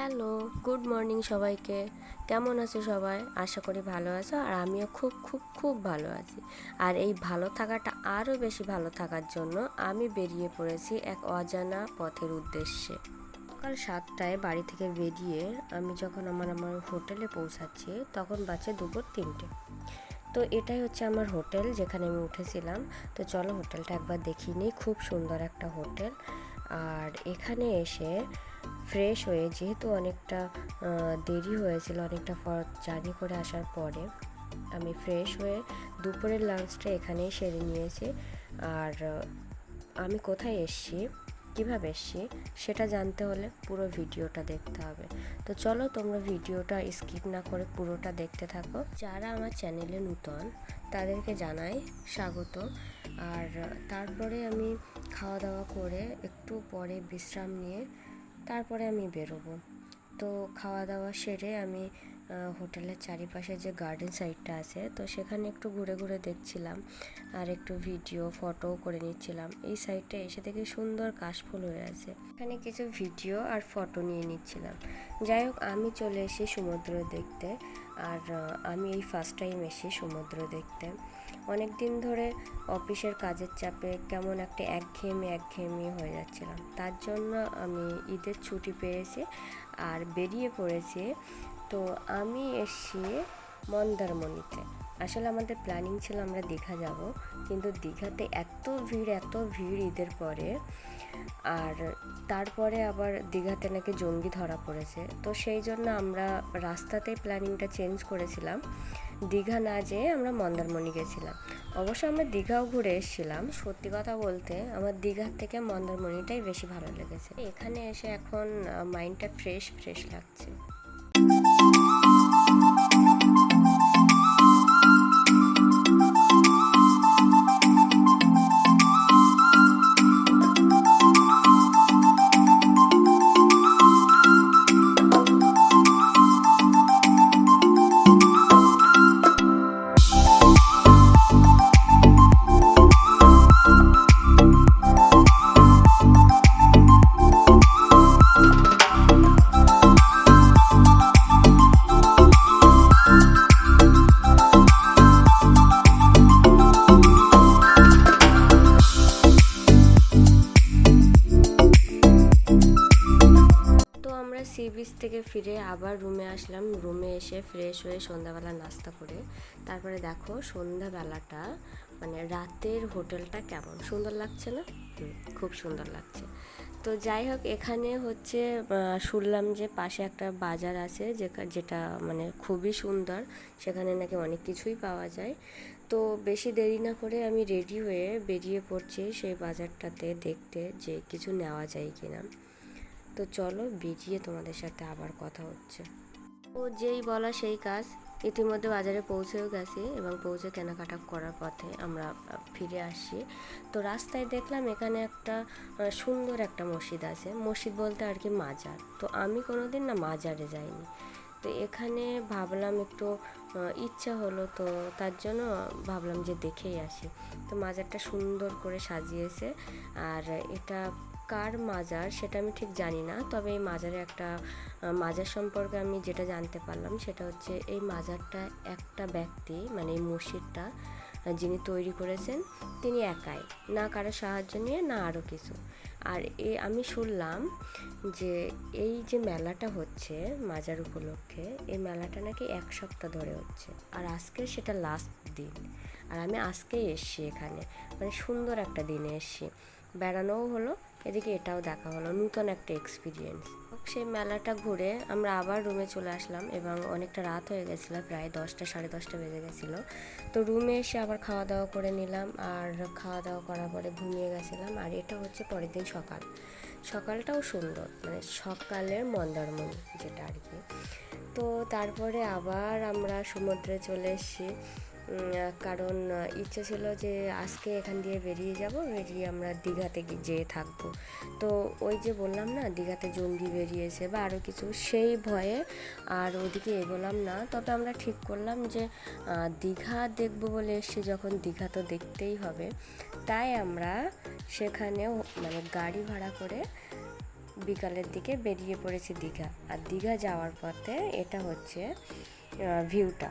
Hello, good morning সবাইকে। কেমন আছো সবাই? আশা করি ভালো আছো আর আমিও খুব খুব খুব ভালো আছি। আর এই ভালো থাকাটা আরও বেশি ভালো থাকার জন্য আমি বেরিয়ে পড়েছি এক অজানা পথের উদ্দেশ্যে। সকাল সাতটায় বাড়ি থেকে বেরিয়ে আমি যখন আমার আমার হোটেলে পৌঁছাচ্ছি, তখন বাজে দুপুর তিনটে। তো এটাই হচ্ছে আমার হোটেল যেখানে আমি উঠেছিলাম। তো চলো হোটেলটা একবার দেখিনি খুব সুন্দর একটা হোটেল। আর এখানে এসে ফ্রেশ হয়ে যেহেতু অনেকটা দেরি হয়েছিল, অনেকটা জার্নি করে আসার পরে, আমি ফ্রেশ হয়ে দুপুরের লাঞ্চটা এখানেই সেরে নিয়েছি। আর আমি কোথায় এসছি, কীভাবে এসছি, সেটা জানতে হলে পুরো ভিডিওটা দেখতে হবে। তো চলো তোমরা ভিডিওটা স্কিপ না করে পুরোটা দেখতে থাকো। যারা আমার চ্যানেলে নূতন, তাদেরকে জানাই স্বাগত। আর, তারপরে আমি খাওয়া দাওয়া করে একটু পরে বিশ্রাম নিয়ে তারপরে আমি বেরোবো। তো খাওয়া দাওয়া সেরে আমি হোটেলের চারিপাশে যে গার্ডেন সাইডটা আছে, তো সেখানে একটু ঘুরে ঘুরে দেখছিলাম আর একটু ভিডিও, ফটো করে নিচ্ছিলাম। এই সাইডটা এসে দেখি সুন্দর কাশফুল হয়ে আছে। এখানে কিছু ভিডিও আর ফটো নিয়ে নিচ্ছিলাম। যাই হোক, আমি চলে এসেছি সমুদ্র দেখতে আর আমি এই ফার্স্ট টাইম এসেছি সমুদ্র দেখতে। অনেক দিন ধরে অফিসের কাজের চাপে কেমন একটা একঘেয়েমি একঘেয়েমি হয়ে যাচ্ছিলাম। তার জন্য আমি ঈদের ছুটি পেয়েছি আর বেরিয়ে পড়েছি। তো আমি এসছি মন্দারমণিতে। আসলে আমাদের প্ল্যানিং ছিল আমরা দীঘা যাব, কিন্তু দীঘাতে এত ভিড় এত ভিড় ঈদের পরে। আর তারপরে আবার দীঘাতে নাকি জঙ্গি ধরা পড়েছে। তো সেই জন্য আমরা রাস্তাতেই প্ল্যানিংটা চেঞ্জ করেছিলাম। দীঘা না যেয়ে আমরা মন্দারমণি গেছিলাম। অবশ্য আমরা দীঘাও ঘুরে এসেছিলাম। সত্যি কথা বলতে আমার দীঘার থেকে মন্দারমণিটাই বেশি ভালো লেগেছে। এখানে এসে এখন মাইন্ডটা ফ্রেশ ফ্রেশ লাগছে। বিচ থেকে ফিরে আবার রুমে আসলাম। রুমে এসে ফ্রেশ হয়ে সন্ধ্যাবেলা নাস্তা করে তারপরে দেখো সন্ধ্যাবেলাটা মানে রাতের হোটেলটা কেমন? সুন্দর লাগছে না? খুব সুন্দর লাগছে। তো যাই হোক, এখানে হচ্ছে শুনলাম যে পাশে একটা বাজার আছে যেটা যেটা মানে খুবই সুন্দর। সেখানে নাকি অনেক কিছুই পাওয়া যায়। তো বেশি দেরি না করে আমি রেডি হয়ে বেরিয়ে পড়ছি সেই বাজারটাতে দেখতে যে কিছু নেওয়া যায় কিনা। তো চলো বেরিয়ে তোমাদের সাথে আবার কথা হচ্ছে। ও যেই বলা সেই কাজ, ইতিমধ্যে বাজারে পৌঁছেও গেছি এবং পৌঁছে কেনাকাটা করার পথে আমরা ফিরে আসছি। তো রাস্তায় দেখলাম এখানে একটা সুন্দর একটা মসজিদ আছে। মসজিদ বলতে আর কি মাজার। তো আমি কোনোদিন না মাজারে যাইনি। তো এখানে ভাবলাম একটু ইচ্ছা হলো তো তার জন্য ভাবলাম যে দেখেই আসি। তো মাজারটা সুন্দর করে সাজিয়েছে। আর এটা কার মাজার সেটা আমি ঠিক জানি না, তবে এই মাজারে একটা মাজার সম্পর্কে আমি যেটা জানতে পারলাম সেটা হচ্ছে এই মাজারটা একটা ব্যক্তি মানে এই মসজিদটা যিনি তৈরি করেছেন, তিনি একাই, না কারও সাহায্য নিয়ে, না আরও কিছু। আর এ, আমি শুনলাম যে এই যে মেলাটা হচ্ছে মাজার উপলক্ষে, এই মেলাটা নাকি এক সপ্তাহ ধরে হচ্ছে, আর আজকে সেটা লাস্ট দিন। আর আমি আজকেই এসছি এখানে মানে সুন্দর একটা দিনে এসছি। বেড়ানোও হলো এদিকে এটাও দেখা হলো, নূতন একটা এক্সপিরিয়েন্স সেই মেলাটা ঘুরে আমরা আবার রুমে চলে আসলাম এবং অনেকটা রাত হয়ে গেছিল, প্রায় দশটা, সাড়ে দশটা বেজে গেছিল। তো রুমে এসে আবার খাওয়া দাওয়া করে নিলাম আর খাওয়া দাওয়া করার পরে ঘুমিয়ে গেছিলাম আর এটা হচ্ছে পরের দিন সকাল। সকালটাও সুন্দর মানে সকালের মন্দারমণি যেটা আর কি। তো তারপরে আবার আমরা সমুদ্রে চলে এসেছি। কারণ ইচ্ছে ছিল যে আজকে এখান দিয়ে বেরিয়ে যাব, বেরিয়ে আমরা দীঘাতে যেয়ে থাকব। তো ওই যে বললাম না, দীঘাতে জঙ্গি বেরিয়েছে বা আরও কিছু, সেই ভয়ে আর ওদিকে এগোলাম না। তবে আমরা ঠিক করলাম যে দীঘা দেখব বলে এসে যখন দীঘা তো দেখতেই হবে। তাই আমরা সেখানেও মানে গাড়ি ভাড়া করে বিকালের দিকে বেরিয়ে পড়েছি দীঘা। আর দীঘা যাওয়ার পথে এটা হচ্ছে ভিউটা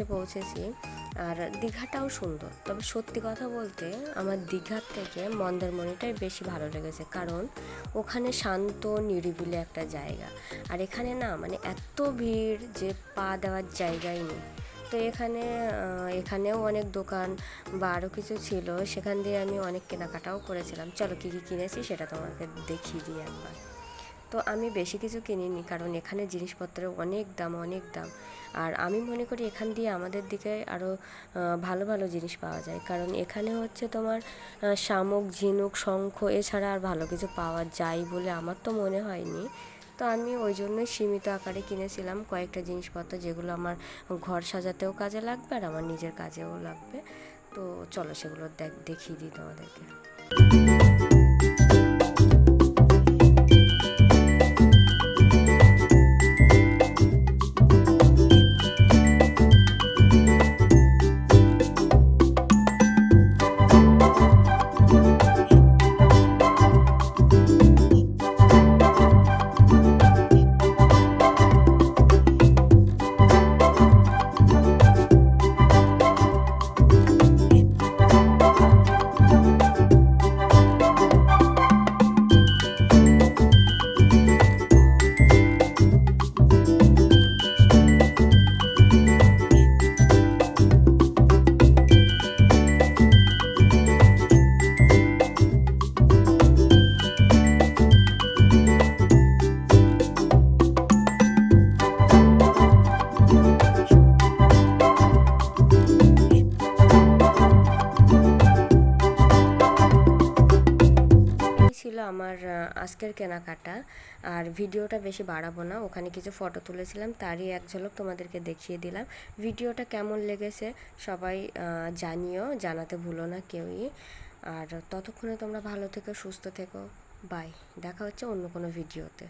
এসে পৌঁছেছি। আর দীঘাটাও সুন্দর। তবে সত্যি কথা বলতে আমার দীঘার থেকে মন্দারমণিটাই বেশি ভালো লেগেছে। কারণ ওখানে শান্ত, নিরিবিলি একটা জায়গা। আর এখানে না মানে এত ভিড় যে পা দেওয়ার জায়গাই নেই। তো এখানে এখানেও অনেক দোকান বা আরও কিছু ছিল। সেখান দিয়ে আমি অনেক কেনাকাটাও করেছিলাম। চলো কী কী কিনেছি সেটা তোমাকে দেখিয়ে দিই একবার। তো আমি বেশি কিছু কিনিনি কারণ এখানে জিনিসপত্রের অনেক দাম অনেক দাম। আর আমি মনে করি এখান দিয়ে আমাদের দিকে আরও ভালো ভালো জিনিস পাওয়া যায়। কারণ এখানে হচ্ছে তোমার শামুক, ঝিনুক, শঙ্খ এছাড়া আর ভালো কিছু পাওয়া যায় বলে আমার তো মনে হয়নি। তো আমি ওই জন্যই সীমিত আকারে কিনেছিলাম কয়েকটা জিনিসপত্র যেগুলো আমার ঘর সাজাতেও কাজে লাগবে আর আমার নিজের কাজেও লাগবে। তো চলো সেগুলো দেখ, দেখিয়ে দিই তোমাদেরকে। আজকের কেনাকাটা। আর ভিডিওটা বেশি বাড়াবো না। ওখানে কিছু ফটো তুলেছিলাম, তারই এক ঝলক তোমাদেরকে দেখিয়ে দিলাম। ভিডিওটা কেমন লেগেছে সবাই জানিও, জানাতে ভুলো না কেউই। আর ততক্ষণে তোমরা ভালো থেকো, সুস্থ থেকো। বাই দেখা হচ্ছে অন্য কোনো ভিডিওতে।